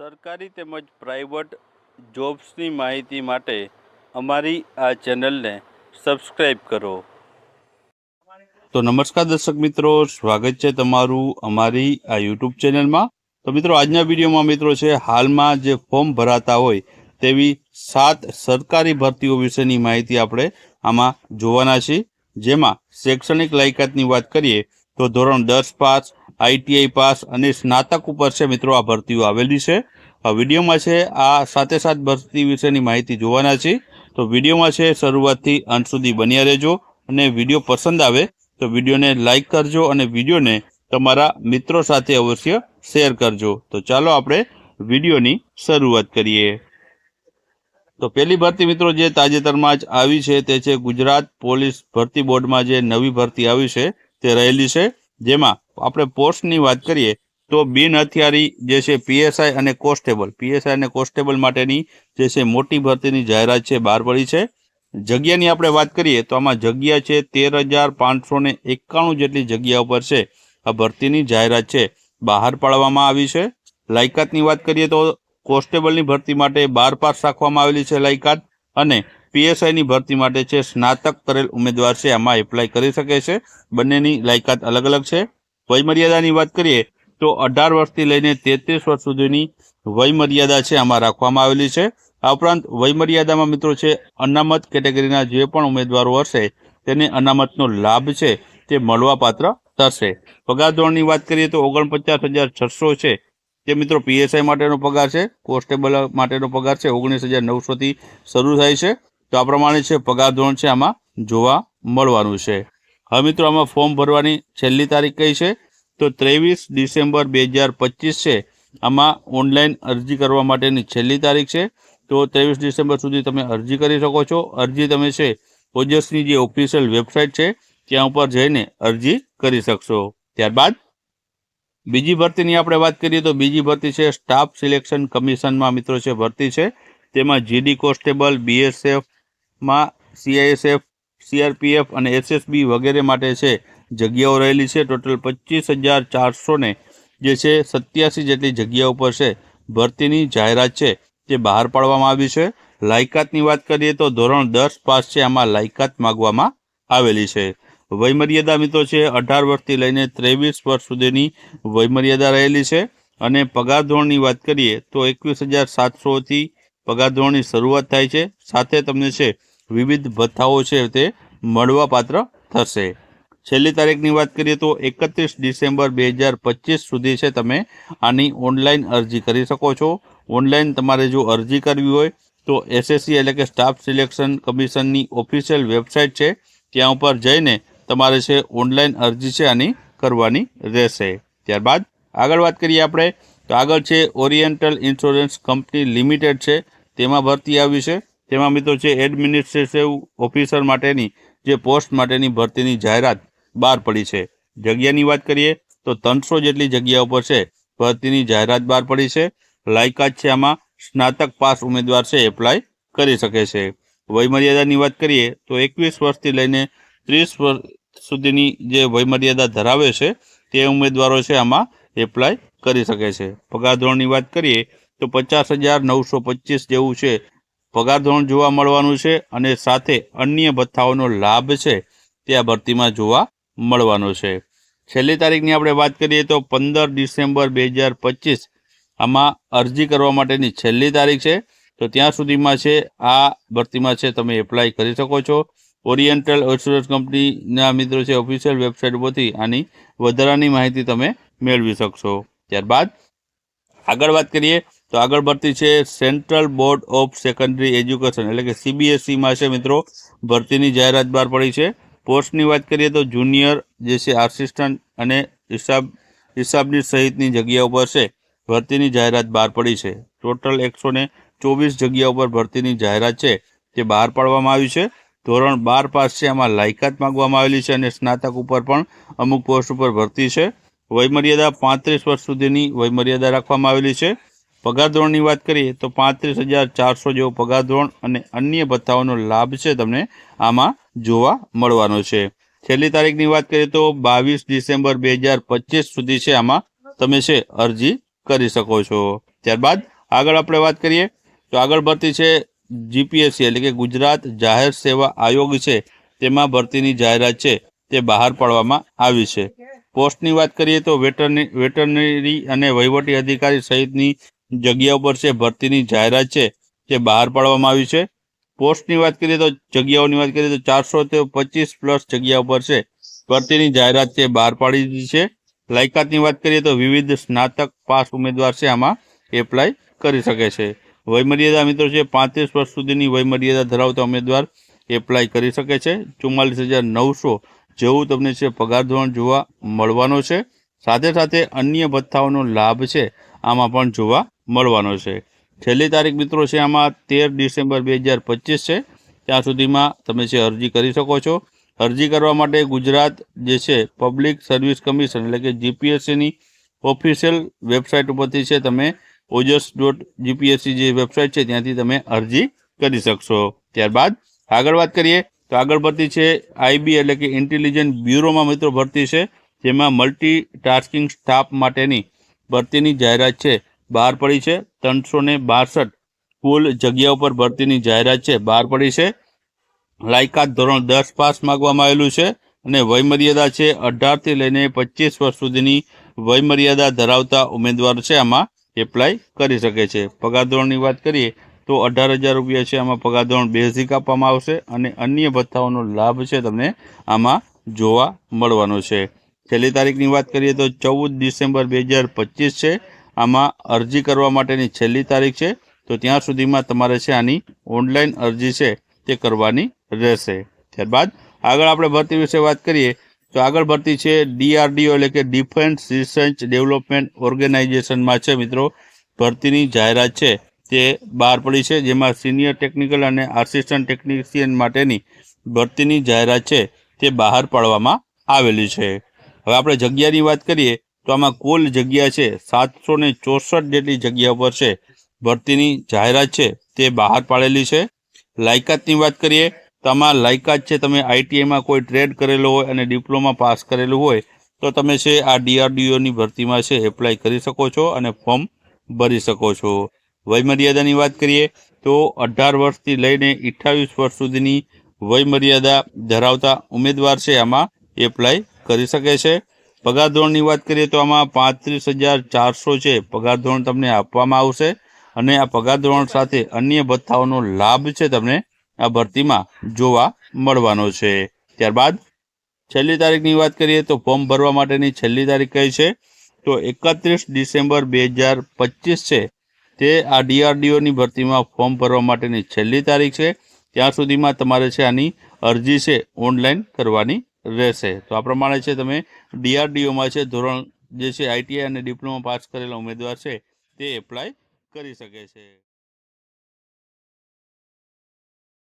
સરકારી તેમજ પ્રાઇવેટ જોબ્સની માહિતી માટે અમારી આ ચેનલને સબસ્ક્રાઈબ કરો. તો નમસ્કાર દર્શક મિત્રો, સ્વાગત છે તમારું અમારી આ યુટ્યુબ ચેનલમાં. તો મિત્રો, આજના વિડીયોમાં મિત્રો છે, હાલમાં જે ફોર્મ ભરાતા હોય તેવી સાત સરકારી ભરતીઓ વિશેની માહિતી આપણે આમાં જોવાના છીએ. જેમાં શૈક્ષણિક લાયકાતની વાત કરીએ તો ધોરણ દસ પાસ આઈટીઆઈ પાસ અને સ્નાતક ઉપર છે મિત્રો આ ભરતીઓ આવેલી છે. આ વિડીયોમાં છે આ સાથે સાત ભરતી વિશેની માહિતી જોવાના છે. તો વિડીયોમાં છે શરૂઆતથી અંત સુધી બન્યા રહેજો અને વીડિયો પસંદ આવે તો વિડીયોને લાઇક કરજો અને વિડીયોને તમારા મિત્રો સાથે અવશ્ય શેર કરજો. તો ચાલો આપણે વિડીયોની શરૂઆત કરીએ. તો પહેલી ભરતી મિત્રો જે તાજેતરમાં જ આવી છે તે છે ગુજરાત પોલીસ ભરતી બોર્ડમાં જે નવી ભરતી આવી છે તે રહેલી છે. જેમાં આપણે પોસ્ટની વાત કરીએ તો બિન હથિયારી જે છે પીએસઆઈ અને કોન્સ્ટેબલ. પીએસઆઈ અને કોન્સ્ટેબલ માટેની જે છે મોટી ભરતીની જાહેરાત છે, બહાર પડી છે. જગ્યાની આપણે વાત કરીએ તો આમાં જગ્યા છે તેર હજાર પાંચસો ને એકાણું જેટલી જગ્યા ઉપર છે આ ભરતીની જાહેરાત છે. બહાર પાડવામાં આવી છે. લાયકાતની વાત કરીએ તો કોન્સ્ટેબલની ભરતી માટે બાર પાસ રાખવામાં આવેલી છે લાયકાત અને પીએસઆઈની ભરતી માટે છે, સ્નાતક કરેલ ઉમેદવાર છે, આમાં એપ્લાય કરી શકે છે. બંનેની લાયકાત અલગ અલગ છે. વયમર્યાદાની વાત કરીએ તો અઢાર વર્ષથી લઈને તેત્રીસ વર્ષ સુધીની વયમર્યાદા છે આમાં રાખવામાં આવેલી છે. આ ઉપરાંત વયમર્યાદામાં મિત્રો છે, અનામત કેટેગરીના જે પણ ઉમેદવારો હશે તેને અનામતનો લાભ છે તે મળવાપાત્ર થશે. પગાર ધોરણની વાત કરીએ તો ઓગણપચાસ હજાર છસો છે તે મિત્રો પીએસઆઈ માટેનો પગાર છે, કોન્સ્ટેબલ માટેનો પગાર છે, ઓગણીસ હજાર નવસોથી શરૂ થાય છે. તો આ પ્રમાણે છે, પગાર ધોરણ છે આમાં જોવા મળવાનું છે. હવે મિત્રો, આમાં ફોર્મ ભરવાની છેલ્લી તારીખ કઈ છે? તો ત્રેવીસ ડિસેમ્બર બે હજાર પચીસ છે. આમાં ઓનલાઈન અરજી કરવા માટેની છેલ્લી તારીખ છે. તો ત્રેવીસ ડિસેમ્બર સુધી તમે અરજી કરી શકો છો. અરજી તમે છે, ઓજસની જે ઓફિશિયલ વેબસાઇટ છે, ત્યાં ઉપર જઈને અરજી કરી શકશો. ત્યારબાદ, બીજી ભરતીની આપણે વાત કરીએ તો બીજી ભરતી છે, સ્ટાફ સિલેક્શન કમિશનમાં મિત્રો છે, ભરતી છે. તેમાં જીડી કોન્સ્ટેબલ બીએસએફમાં સીઆઈએસએફ સીઆરપીએફ અને એસએસબી વગેરે માટે છે. જગ્યાઓ રહેલી છે ટોટલ પચીસ હજાર ચારસો ને, જે છે સત્યાસી જેટલી જગ્યાઓ પર છે. ભરતીની જાહેરાત છે તે બહાર પાડવામાં આવી છે. લાયકાતની વાત કરીએ તો ધોરણ દસ પાસ છે આમાં લાયકાત માગવામાં આવેલી છે. વયમર્યાદા મિત્રો છે અઢાર વર્ષથી લઈને ત્રેવીસ વર્ષ સુધીની વયમર્યાદા રહેલી છે. અને પગાર ધોરણની વાત કરીએ તો એકવીસ હજાર સાતસોથી પગાર ધોરણની શરૂઆત થાય છે. સાથે તમને છે વિવિધ ભથ્થાઓ છે તે મળવાપાત્ર થશે. છેલ્લી તારીખની વાત કરીએ તો એકત્રીસ ડિસેમ્બર બે હજાર પચીસ સુધી છે તમે આની ઓનલાઈન અરજી કરી શકો છો. ઓનલાઈન તમારે જો અરજી કરવી હોય તો એસએસસી એટલે કે સ્ટાફ સિલેક્શન કમિશનની ઓફિશિયલ વેબસાઇટ છે. ત્યાં ઉપર જઈને તમારે છે ઓનલાઈન અરજી છે આની કરવાની રહેશે. ત્યારબાદ આગળ વાત કરીએ આપણે, તો આગળ છે ઓરિએન્ટલ ઇન્સ્યોરન્સ કંપની લિમિટેડ છે. તેમાં ભરતી આવી છે. તેમાં મિત્રો છે એડમિનિસ્ટ્રેટિવ ઓફિસર માટેની જે પોસ્ટ માટેની ભરતીની જાહેરાત બહાર પડી છે. જગ્યાની વાત કરીએ, તો ત્રણસો જેટલી જગ્યા ઉપર છે, ભરતીની જાહેરાત બહાર પડી છે. લાયકાત છે આમાં, સ્નાતક પાસ ઉમેદવાર છે એપ્લાય કરી શકે છે. વયમર્યાદાની વાત કરીએ, તો એકવીસ વર્ષથી લઈને ત્રીસ વર્ષ સુધીની જે વયમર્યાદા ધરાવે છે, તે ઉમેદવારો છે આમાં એપ્લાય કરી શકે છે. પગાર ધોરણની વાત કરીએ, તો પચાસ હજાર નવસો પચીસ જેવું છે પગાર ધોરણ જોવા મળવાનું છે અને સાથે અન્ય ભથ્થાઓનો લાભ છે તે આ ભરતીમાં જોવા મળવાનો છે. છેલ્લી તારીખની આપણે વાત કરીએ તો પંદર ડિસેમ્બર બે હજાર પચીસ આમાં અરજી કરવા માટેની છેલ્લી તારીખ છે. તો ત્યાં સુધીમાં છે, આ ભરતીમાં છે, તમે એપ્લાય કરી શકો છો. ઓરિએન્ટલ ઇન્સ્યોરન્સ કંપનીના મિત્રો છે ઓફિશિયલ વેબસાઇટ પરથી આની વધારાની માહિતી તમે મેળવી શકશો. ત્યારબાદ આગળ વાત કરીએ તો આગળ ભરતી છે central board of secondary education એટલે કે સીબીએસઈમાં છે મિત્રો, ભરતીની જાહેરાત બહાર પડી છે. પોસ્ટની વાત કરીએ તો જુનિયર જે છે આસિસ્ટન્ટ અને હિસાબ, હિસાબની સહિતની જગ્યા ઉપર છે, ભરતીની જાહેરાત બહાર પડી છે. ટોટલ એકસો ચોવીસ જગ્યા ઉપર ભરતીની જાહેરાત છે, તે બહાર પાડવામાં આવી છે. ધોરણ બાર પાસ છે, આમાં લાયકાત માંગવામાં આવેલી છે અને સ્નાતક ઉપર પણ અમુક પોસ્ટ ઉપર ભરતી છે. વયમર્યાદા પાંત્રીસ વર્ષ સુધીની વયમર્યાદા રાખવામાં આવેલી છે. પગાર ધોરણની વાત કરીએ તો પાંત્રીસ હજાર ચારસો જેવો પગાર ધોરણ અને અન્ય ભથ્થાઓનો લાભ છે તમને આમાં જોવા મળવાનો છે. છેલ્લી તારીખની વાત કરીએ તો બાવીસ ડિસેમ્બર બે હજાર પચીસ સુધી છે આમાં તમે છે અરજી કરી શકો છો. ત્યારબાદ આગળ આપણે વાત કરીએ તો આગળ ભરતી છે જીપીએસસી એટલે કે ગુજરાત જાહેર સેવા આયોગ છે. તેમાં ભરતીની જાહેરાત છે તે બહાર પાડવામાં આવી છે. પોસ્ટની વાત કરીએ તો વેટરની, વેટરનરી અને વહીવટી અધિકારી સહિતની જગ્યાઓ ઉપર છે, ભરતીની જાહેરાત છે તે બહાર પાડવામાં આવી છે. પોસ્ટની વાત કરીએ તો, જગ્યાઓની વાત કરીએ તો ચારસો તે પચીસ પ્લસ જગ્યા પર છે. ભરતીની જાહેરાત છે, બહાર પાડી દીધી છે. લાયકાતની વાત કરીએ તો વિવિધ સ્નાતક પાસ ઉમેદવાર છે, આમાં એપ્લાય કરી શકે છે. વયમર્યાદા મિત્રો છે, પાંત્રીસ વર્ષ સુધીની વયમર્યાદા ધરાવતા ઉમેદવાર એપ્લાય કરી શકે છે. ચુમ્માલીસ હજાર નવસો જેવું તમને છે, પગાર ધોરણ જોવા મળવાનો છે. સાથે સાથે અન્ય ભથ્થાઓનો લાભ છે આમાં પણ જોવા મળવાનો છે. છેલ્લી તારીખ મિત્રો છે આમાં તેર ડિસેમ્બર બે હજાર પચીસ છે. ત્યાં સુધીમાં તમે છે અરજી કરી શકો છો. અરજી કરવા માટે ગુજરાત જે છે પબ્લિક સર્વિસ કમિશન એટલે કે જીપીએસસીની ઓફિશિયલ વેબસાઇટ ઉપરથી છે તમે ઓજસ ડોટ જીપીએસસી જે વેબસાઇટ છે ત્યાંથી તમે અરજી કરી શકશો. ત્યારબાદ આગળ વાત કરીએ તો આગળ ભરતી છે આઈબી એટલે કે ઇન્ટેલિજન્ટ બ્યુરોમાં મિત્રો ભરતી છે, જેમાં મલ્ટી ટાસ્કિંગ સ્ટાફ માટેની ભરતીની જાહેરાત છે. બહાર પડી છે. ત્રણસો ને બાસઠ કુલ જગ્યાઓ પર ભરતીની જાહેરાત છે. બહાર પડી છે. લાયકાત ધોરણ દસ પાસ માગવામાં આવેલું છે અને વયમર્યાદા છે અઢારથી લઈને પચીસ વર્ષ સુધીની વયમર્યાદા ધરાવતા ઉમેદવાર છે. આમાં એપ્લાય કરી શકે છે. પગાર ધોરણની વાત કરીએ તો અઢાર હજાર રૂપિયા છે. આમાં પગાર ધોરણ બેઝિક આપવામાં આવશે અને અન્ય ભથ્થાઓનો લાભ છે તમને આમાં જોવા મળવાનો છે. છેલ્લી તારીખની વાત કરીએ તો ચૌદ ડિસેમ્બર બે હજાર પચીસ છે. આમાં અરજી કરવા માટેની છેલ્લી તારીખ છે. તો ત્યાં સુધીમાં તમારે છે આની ઓનલાઈન અરજી છે તે કરવાની રહેશે. ત્યારબાદ આગળ આપણે ભરતી વિશે વાત કરીએ તો આગળ ભરતી છે ડીઆરડીઓ એટલે કે ડિફેન્સ રિસર્ચ ડેવલપમેન્ટ ઓર્ગેનાઇઝેશનમાં છે મિત્રો. ભરતીની જાહેરાત છે તે બહાર પડી છે જેમાં સિનિયર ટેકનિકલ અને આસિસ્ટન્ટ ટેકનિશિયન માટેની ભરતીની જાહેરાત છે તે બહાર પાડવામાં આવેલી છે. હવે આપણે જગ્યાની વાત કરીએ તો આમાં કુલ જગ્યા છે સાતસો ને ચોસઠ જેટલી જગ્યા પર છે. ભરતીની જાહેરાત છે, તે બહાર પાડેલી છે. લાયકાતની વાત કરીએ તો આમાં લાયકાત છે, તમે આઈટીઆઈમાં કોઈ ટ્રેડ કરેલો હોય અને ડિપ્લોમા પાસ કરેલું હોય, તો તમે છે, આ ડીઆરડીઓની ભરતીમાં છે, એપ્લાય કરી શકો છો અને ફોર્મ ભરી શકો છો. વયમર્યાદાની વાત કરીએ તો અઢાર વર્ષથી લઈને અઠ્ઠાવીસ વર્ષ સુધીની વયમર્યાદા ધરાવતા ઉમેદવાર છે, આમાં એપ્લાય કરી શકે છે. પગાર ધોરણની વાત કરીએ તો આમાં પાંત્રીસ હજાર ચારસો છે પગાર ધોરણ તમને આપવામાં આવશે અને આ પગાર ધોરણ સાથે અન્ય ભથ્થાઓનો લાભ છે તમને આ ભરતીમાં જોવા મળવાનો છે. ત્યારબાદ છેલ્લી તારીખની વાત કરીએ તો ફોર્મ ભરવા માટેની છેલ્લી તારીખ કઈ છે? તો એકત્રીસ ડિસેમ્બર બે હજાર પચીસ છે. તે આ ડીઆરડીઓની ભરતીમાં ફોર્મ ભરવા માટેની છેલ્લી તારીખ છે. ત્યાં સુધીમાં તમારે છે આની અરજી છે ઓનલાઈન કરવાની રહેશે. તો આ પ્રમાણે છે તમે ડીઆરડીઓમાં છે, ધોરણ જે છે આઈટીઆઈ અને ડિપ્લોમા પાસ કરેલા ઉમેદવાર છે, તે એપ્લાય કરી શકે છે.